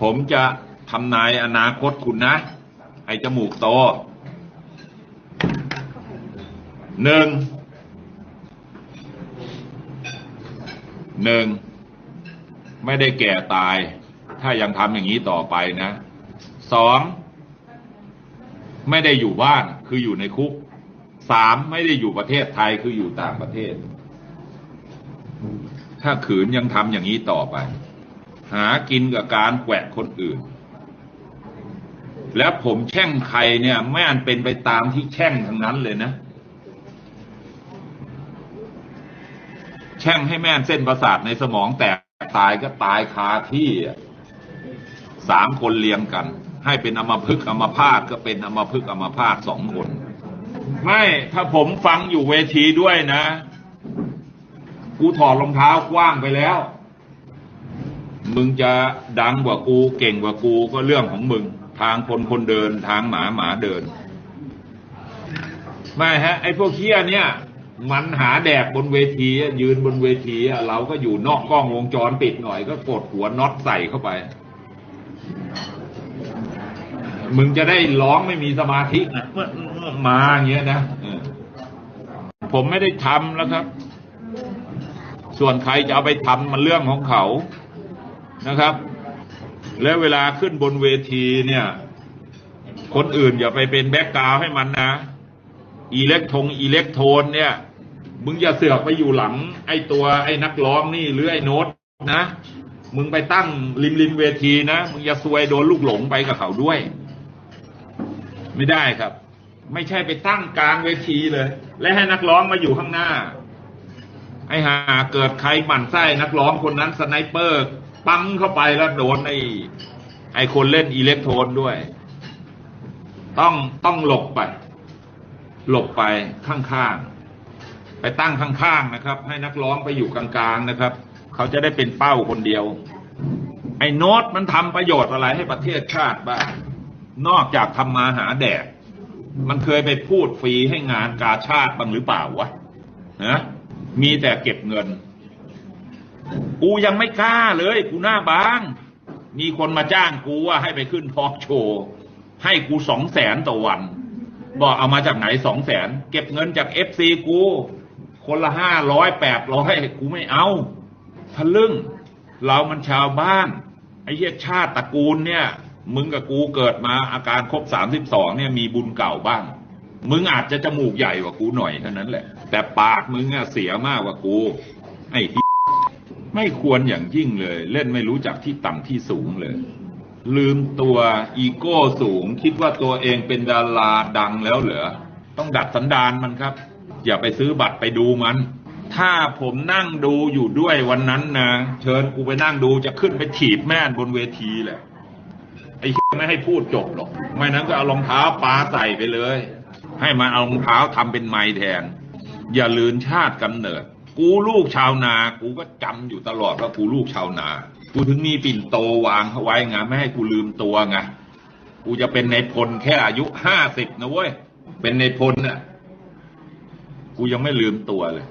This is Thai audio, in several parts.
ผมจะทำนายอนาคตคุณนะ ไอ้จมูกโตหนึ่งหนึ่งไม่ได้แก่ตาย ถ้ายังทำอย่างนี้ต่อไปนะสองไม่ได้อยู่บ้านคืออยู่ในคุกสามไม่ได้อยู่ประเทศไทยคืออยู่ต่างประเทศ ถ้าขืนยังทำอย่างนี้ต่อไป หากินกับการแกวะคนอื่น แล้วผมแช่งใครเนี่ยแม่นเป็นไปตามที่แช่งทั้งนั้นเลยนะ แช่งให้แม่นเส้นประสาทในสมองแตกตายก็ตายคาที่สามคนเรียงกัน ให้เป็นอมพึกอมพาตก็เป็นอมพึกอมพาตสองคนไม่ถ้าผมฟังอยู่เวทีด้วยนะ กูถอดรองเท้ากว้างไปแล้ว มึงจะดังกว่ากูเก่งกว่ากูก็เรื่องของมึง ทางคนคนเดินทางหมาหมาเดิน ไม่ฮะ ไอ้พวกเคี้ยเนี่ย มันหาแดกบนเวทียืนบนเวทีเราก็อยู่นอกกล้องวงจรปิดหน่อยก็กดหัวน็อตใส่เข้าไป มึงจะได้ร้องไม่มีสมาธินะเมื่อมาอย่างเงี้ยนะผมไม่ได้ทำแล้วครับ ส่วนใครจะเอาไปทำมันเรื่องของเขา นะครับ แล้วเวลาขึ้นบนเวทีเนี่ย คนอื่นอย่าไปเป็นแบ็กกราวให้มันนะ อิเล็กทงอิเล็กโทนเนี่ย มึงอย่าเสือกไปอยู่หลัง ไอ้ตัวไอ้นักร้องนี่หรือไอ้โน้ตนะ มึงไปตั้งริมริมเวทีนะ มึงอย่าซวยโดนลูกหลงไปกับเขาด้วย ไม่ได้ครับ ไม่ใช่ไปตั้งกลางเวทีเลย และให้นักร้องมาอยู่ข้างหน้าไอ้หาเกิดใครหมั่นไส้นักร้องคนนั้นสไนเปอร์ ปั๊มเข้าไปแล้วโดนไอ้ไอ้คนเล่นอิเล็กโทรนด้วย ต้องต้องหลบไป หลบไปข้างๆ ไปตั้งข้างๆนะครับ ให้นักร้องไปอยู่กลางๆนะครับ เขาจะได้เป็นเป้าคนเดียว ไอ้โน้ตมันทำประโยชน์อะไรให้ประเทศชาติบ้างนอกจากทำมาหาแดก มันเคยไปพูดฟรีให้งานกาชาติบ้างหรือเปล่าวะนะมีแต่เก็บเงิน กูยังไม่กล้าเลย กูหน้าบาง มีคนมาจ้างกูว่าให้ไปขึ้นทอล์กโชว์ ให้กูสองแสนต่อวัน บอกเอามาจากไหนสองแสนเก็บเงินจากเอฟซีกู คนละห้าร้อยแปดร้อยกูไม่เอาทะลึ่ง เรามันชาวบ้าน ไอ้เหี้ยชาติตระกูลเนี่ย มึงกับกูเกิดมาอาการครบสามสิบสองเนี่ยมีบุญเก่าบ้าง มึงอาจจะจมูกใหญ่กว่ากูหน่อยเท่านั้นแหละ แต่ปากมึงอะเสียมากกว่ากู ไอ้ ไม่ควรอย่างยิ่งเลย เล่นไม่รู้จักที่ต่ำที่สูงเลย ลืมตัวอีโก้สูง คิดว่าตัวเองเป็นดาราดังแล้วเหรอต้องดัดสันดานมันครับ อย่าไปซื้อบัตรไปดูมัน ถ้าผมนั่งดูอยู่ด้วยวันนั้นนะเชิญกูไปนั่งดูจะขึ้นไปถีบแม่นบนเวทีแหละไอ้ไม่ให้พูดจบหรอกไม่นั้นก็เอารองเท้าปาใส่ไปเลย ให้มันเอารองเท้าทำเป็นไม้แทน อย่าลืนชาติกำเนิด กูลูกชาวนา กูก็จำอยู่ตลอดว่ากูลูกชาวนา กูถึงมีปิ่นโตวางเขาไว้ไงไม่ให้กูลืมตัวไงกูจะเป็นในพลแค่อายุห้าสิบนะเว้ยเป็นในพลน่ะกูยังไม่ลืมตัวเลย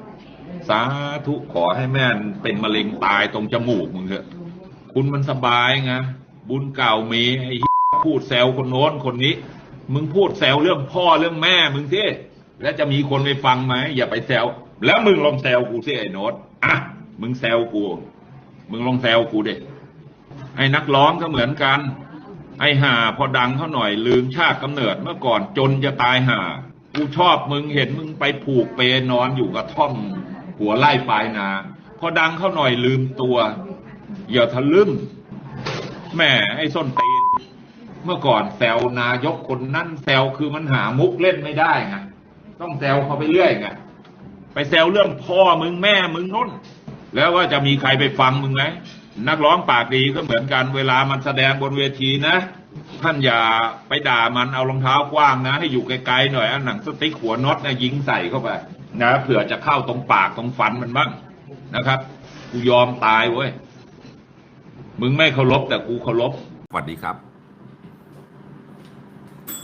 สาธุขอให้แม่นเป็นมะเร็งตายตรงจมูกมึงเถอะ คุณมันสบายไงบุญเก่ามีไอ้พูดแซวคนโน้นคนนี้ มึงพูดแซวเรื่องพ่อเรื่องแม่มึงสิแล้วจะมีคนไปฟังไหมอย่าไปแซว แล้วมึงลองแซวกูสิไอ้โน้ตอะ มึงแซวกู มึงลองแซวกูเด็ไอ้นักร้องก็เหมือนกัน ไอ้ห่าพอดังเขาหน่อยลืมชาติกำเนิดเมื่อก่อนจนจะตายห่า กูชอบมึงเห็นมึงไปผูกเปนอนอยู่กับท่อม หัวไล่ปลายนา พอดังเขาหน่อยลืมตัว อย่าทะลึ่งแหม่ไอ้ส้นตีน เมื่อก่อนแซวนายกคนนั้นแซวคือมันหามุกเล่นไม่ได้ไงต้องแซวเขาไปเรื่อยไง ไปแซวเรื่องพ่อมึงแม่มึงนุ่นแล้วว่าจะมีใครไปฟังมึงไหมนักร้องปากดีก็เหมือนกันเวลามันแสดงบนเวทีนะ ท่านอย่าไปด่ามันเอารองเท้ากว้างนะ ให้อยู่ไกลๆหน่อยเอาหนังสติ๊กหัวน็อตนะยิงใส่เข้าไปนะเผื่อจะเข้าตรงปากตรงฟันมันบ้างนะครับกูยอมตายเว้ยมึงไม่เคารพแต่กูเคารพสวัสดีครับ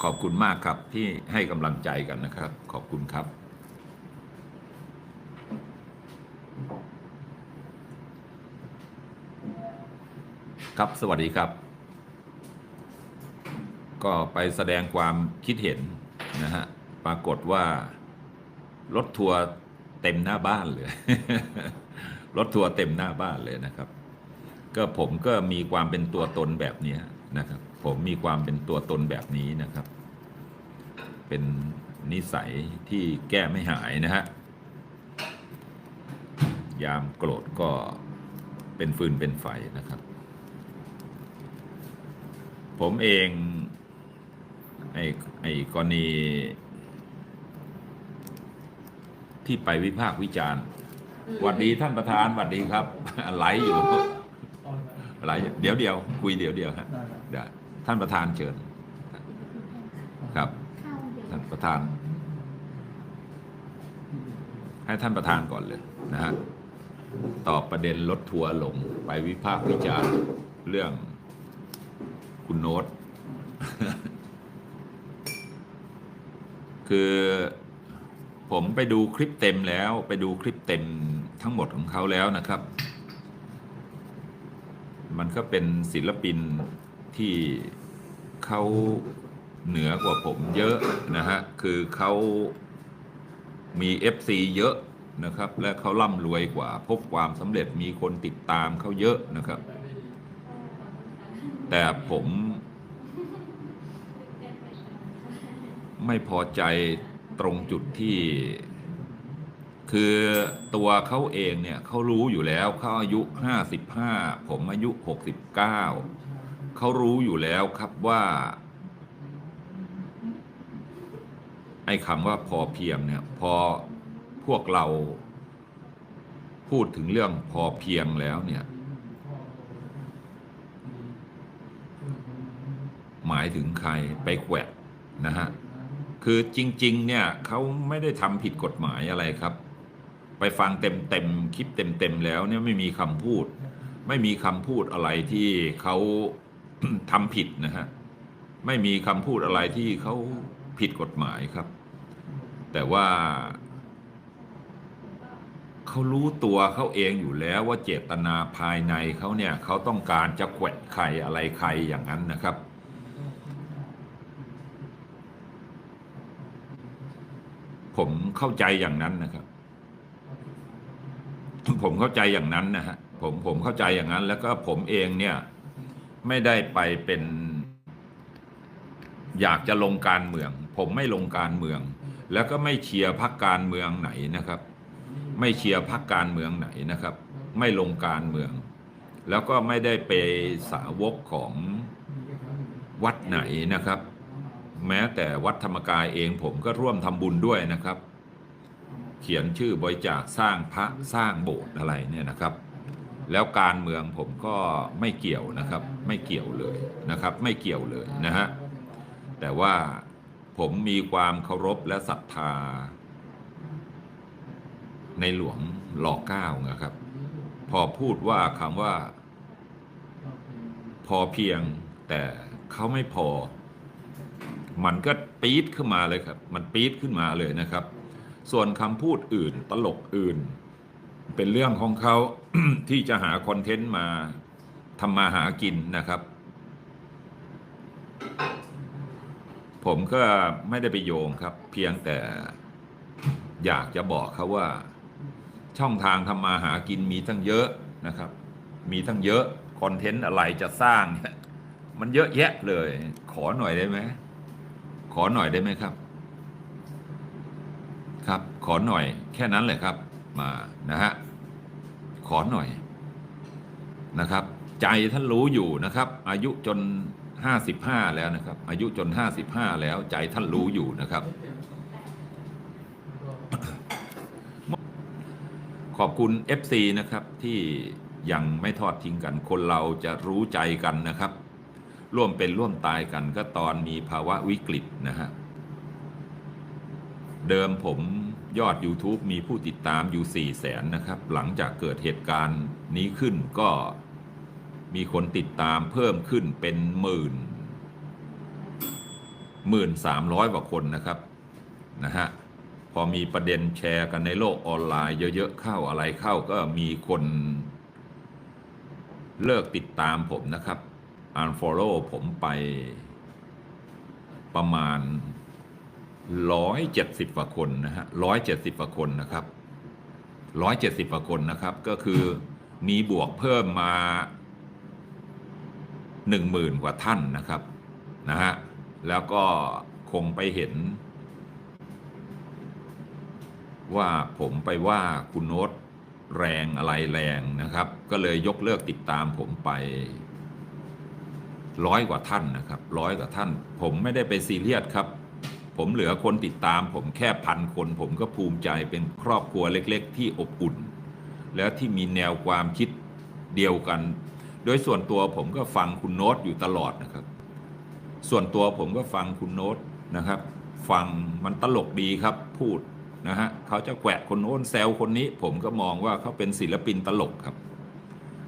ขอบคุณมากครับที่ให้กำลังใจกันนะครับ ขอบคุณครับ ครับสวัสดีครับ ก็ไปแสดงความคิดเห็นนะฮะปรากฏว่ารถทัวร์เต็มหน้าบ้านเลยรถทัวร์เต็มหน้าบ้านเลยนะครับ ก็ผมก็มีความเป็นตัวตนแบบนี้นะครับ ผมมีความเป็นตัวตนแบบนี้นะครับ เป็นนิสัยที่แก้ไม่หายนะฮะยามโกรธก็เป็นฟืนเป็นไฟนะครับ ผมเองไอ้ไอ้กรณีที่ไปวิพากษ์วิจารณ์หวัดดีท่านประธานหวัดดีครับ ไหลฟ์อยู่ไหลฟ์อยู่เดี๋ยวเดียวคุยเดี๋ยวเดียวฮะเดี๋ยวท่านประธานเชิญครับ ท่านประธาน ให้ท่านประธานก่อนเลยนะฮะตอบประเด็นรถทัวร์หลงไปวิพากษ์วิจารณ์เรื่อง คุณโน้ต คือผมไปดูคลิปเต็มแล้ว ไปดูคลิปเต็มทั้งหมดของเขาแล้วนะครับ มันก็เป็นศิลปินที่เขาเหนือกว่าผมเยอะนะฮะ คือเขามี FC เยอะนะครับ และเขาร่ำรวยกว่า พบความสำเร็จมีคนติดตามเขาเยอะนะครับ แต่ผมไม่พอใจตรงจุดที่ คือตัวเขาเองเนี่ยเขารู้อยู่แล้วเขาอายุห้าสิบห้าผมอายุหกสิบเก้าเขารู้อยู่แล้วครับว่า ไอ้คำว่าพอเพียงเนี่ย พอพวกเรา พูดถึงเรื่องพอเพียงแล้วเนี่ย หมายถึงใครไปแขวะนะฮะคือจริง ๆ เนี่ยเขาไม่ได้ทำผิดกฎหมายอะไรครับ ไปฟังเต็มๆคลิปเต็มๆแล้วเนี่ยไม่มีคำพูด ไม่มีคำพูดอะไรที่เขาทำผิดนะฮะไม่มีคำพูดอะไรที่เขาผิดกฎหมายครับ แต่ว่าเขารู้ตัวเขาเองอยู่แล้วว่าเจตนาภายในเขาเนี่ยเขาต้องการจะแขวะใครอะไรใครอย่างนั้นนะครับ ผมเข้าใจอย่างนั้นนะครับ ผมเข้าใจอย่างนั้นนะฮะผมผมเข้าใจอย่างนั้น แล้วก็ผมเองเนี่ย ไม่ได้ไปเป็น อยากจะลงการเมือง ผมไม่ลงการเมือง แล้วก็ไม่เชียร์พรรคการเมืองไหนนะครับ ไม่เชียร์พรรคการเมืองไหนนะครับ ไม่ลงการเมือง แล้วก็ไม่ได้ไปสาวกของวัดไหนนะครับ แม้แต่วัดธรรมกายเองผมก็ร่วมทำบุญด้วยนะครับ เขียนชื่อบริจาคสร้างพระสร้างโบสถ์อะไรเนี่ยนะครับ แล้วการเมืองผมก็ไม่เกี่ยวนะครับ ไม่เกี่ยวเลยนะครับ ไม่เกี่ยวเลยนะฮะแต่ว่าผมมีความเคารพและศรัทธา ในหลวงรอเก้านะครับ พอพูดว่าคำว่า พอเพียงแต่เขาไม่พอ มันก็ปี๊ดขึ้นมาเลยครับ มันปี๊ดขึ้นมาเลยนะครับ ส่วนคำพูดอื่นตลกอื่น เป็นเรื่องของเขาที่จะหาคอนเทนต์มาทำมาหากินนะครับ ผมก็ไม่ได้ไปโยงครับ เพียงแต่อยากจะบอกเขาว่า ช่องทางทำมาหากินมีทั้งเยอะนะครับ มีทั้งเยอะคอนเทนต์อะไรจะสร้าง มันเยอะแยะเลย ขอหน่อยได้ไหม ขอหน่อยได้ไหมครับ ครับ ขอหน่อย แค่นั้นเลยครับ มานะฮะขอหน่อยนะครับ ใจท่านรู้อยู่นะครับ อายุจนห้าสิบห้าแล้วนะครับ อายุจนห้าสิบห้าแล้ว ใจท่านรู้อยู่นะครับ ขอบคุณ FC นะครับที่ยังไม่ทอดทิ้งกัน คนเราจะรู้ใจกันนะครับ ร่วมเป็นร่วมตายกันก็ตอนมีภาวะวิกฤตนะฮะ เดิมผมยอด YouTube มีผู้ติดตามอยู่4ี่แสนนะครับ หลังจากเกิดเหตุการณ์นี้ขึ้นก็มีคนติดตามเพิ่มขึ้นเป็นหมื่นหมื่นสามร้อยกว่าคนนะครับนะฮะพอมีประเด็นแชร์กันในโลกออนไลน์เยอะๆเข้าอะไรเข้าก็มีคนเลิกติดตามผมนะครับ unfollow ผมไปประมาณร้อยเจ็ดสิบกว่าคนนะฮะร้อยเจ็ดสิบกว่าคนนะครับร้อยเจ็ดสิบกว่าคนนะครับ ก็คือมีบวกเพิ่มมาหนึ่งหมื่นกว่าท่านนะครับนะฮะแล้วก็คงไปเห็น ว่าผมไปว่าคุณโน้ตแรงอะไรแรงนะครับ ก็เลยยกเลิกติดตามผมไป ร้อยกว่าท่านนะครับร้อยกว่าท่าน ผมไม่ได้ไปซีเรียสครับ ผมเหลือคนติดตาม ผมแค่พันคน ผมก็ภูมิใจเป็นครอบครัวเล็กๆ ที่อบอุ่น แล้วที่มีแนวความคิดเดียวกัน โดยส่วนตัวผมก็ฟังคุณโน้ตอยู่ตลอดนะครับ ส่วนตัวผมก็ฟังคุณโน้ตนะครับ ฟังมันตลกดีครับพูดนะฮะเขาจะแกวะคนโน้นแซวคนนี้ ผมก็มองว่าเขาเป็นศิลปินตลกครับ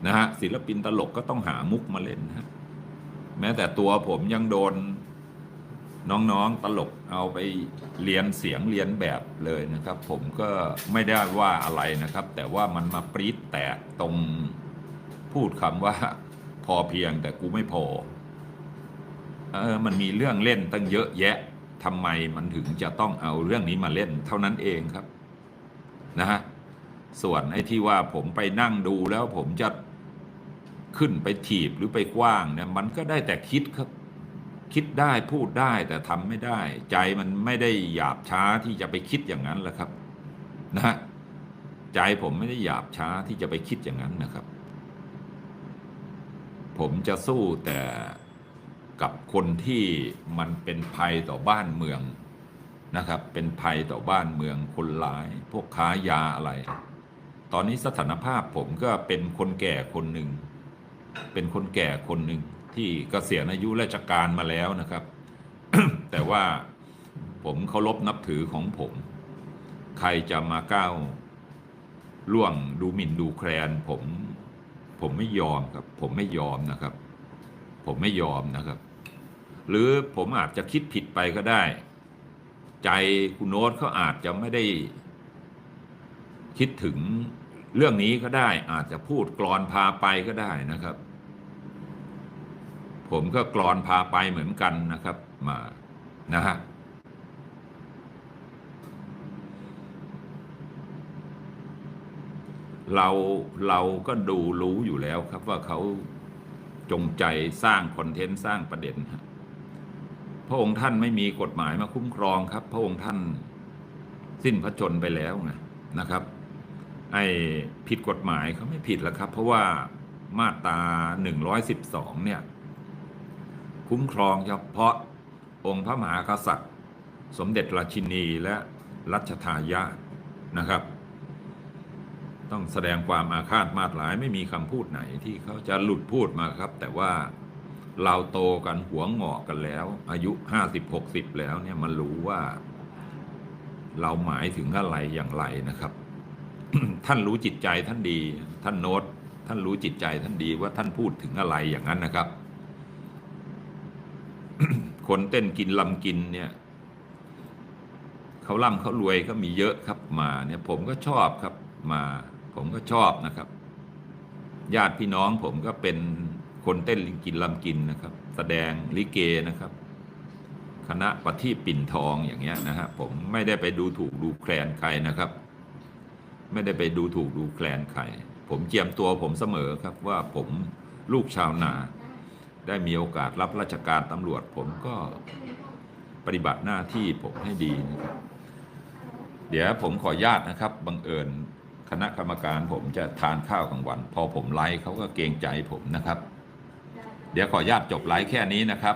นะฮะศิลปินตลกก็ต้องหามุกมาเล่นนะฮะ แม้แต่ตัวผมยังโดนน้องๆตลกเอาไปเรียนเสียงเรียนแบบเลยนะครับ ผมก็ไม่ได้ว่าอะไรนะครับ แต่ว่ามันมาปรี๊ดแตกตรงพูดคำว่าพอเพียงแต่กูไม่พอเออมันมีเรื่องเล่นตั้งเยอะแยะทำไมมันถึงจะต้องเอาเรื่องนี้มาเล่นเท่านั้นเองครับนะฮะส่วนไอ้ที่ว่าผมไปนั่งดูแล้วผมจะ ขึ้นไปถีบหรือไปกว้างเนี่ยมันก็ได้แต่คิดครับ คิดได้พูดได้แต่ทำไม่ได้ ใจมันไม่ได้หยาบช้าที่จะไปคิดอย่างนั้นแหละครับนะฮะใจผมไม่ได้หยาบช้าที่จะไปคิดอย่างนั้นนะครับ ผมจะสู้แต่กับคนที่มันเป็นภัยต่อบ้านเมืองนะครับ เป็นภัยต่อบ้านเมืองคนร้าย พวกค้ายาอะไร ตอนนี้สถานภาพผมก็เป็นคนแก่คนหนึ่ง เป็นคนแก่คนหนึ่งที่เกษียณอายุราชการมาแล้วนะครับ แต่ว่าผมเคารพนับถือของผม ใครจะมาก้าวล่วงดูหมิ่นดูแคลนผมผมไม่ยอมครับ ผมไม่ยอมนะครับ ผมไม่ยอมนะครับ หรือผมอาจจะคิดผิดไปก็ได้ ใจคุณโน้ตเขาอาจจะไม่ได้ คิดถึงเรื่องนี้ก็ได้ อาจจะพูดกรอนพาไปก็ได้นะครับ ผมก็กรอนพาไปเหมือนกันนะครับมานะฮะเราเราก็ดูรู้อยู่แล้วครับว่าเขาจงใจสร้างคอนเทนต์สร้างประเด็นฮะพระองค์ท่านไม่มีกฎหมายมาคุ้มครองครับ พระองค์ท่านสิ้นพระชนไปแล้วไงนะครับ ไอ้ผิดกฎหมายเขาไม่ผิดแล้วครับ เพราะว่ามาตราหนึ่งร้อยสิบสองเนี่ย คุ้มครองเฉพาะองค์พระมหากษัตริย์ สมเด็จราชินีและรัชทายาทนะครับ ต้องแสดงความอาฆาตมาตร้ายไม่มีคำพูดไหนที่เขาจะหลุดพูดมาครับ แต่ว่าเราโตกันหัวงอกกันแล้ว อายุห้าสิบหกสิบแล้วเนี่ยมันรู้ว่า เราหมายถึงอะไรอย่างไรนะครับ ท่านรู้จิตใจท่านดี ท่านโน้ตท่านรู้จิตใจท่านดีว่าท่านพูดถึงอะไรอย่างนั้นนะครับ คนเต้นกินลำกินเนี่ยเขาร่ำเขารวยก็มีเยอะครับมาเนี่ยผมก็ชอบครับมา ผมก็ชอบนะครับ ญาติพี่น้องผมก็เป็นคนเต้นลิงกินลำกินนะครับ แสดงลิเกนะครับ คณะปฏิปิ่นทองอย่างเงี้ยนะฮะผมไม่ได้ไปดูถูกดูแคลนใครนะครับ ไม่ได้ไปดูถูกดูแคลนใครผมเจียมตัวผมเสมอครับว่าผมลูกชาวนา ได้มีโอกาสรับราชการตำรวจ ผมก็ปฏิบัติหน้าที่ผมให้ดีนะครับ เดี๋ยวผมขออนุญาตนะครับบังเอิญคณะกรรมการผมจะทานข้าวกลางวัน พอผมไลฟ์เขาก็เกรงใจผมนะครับ เดี๋ยวขออนุญาตจบไลฟ์แค่นี้นะครับ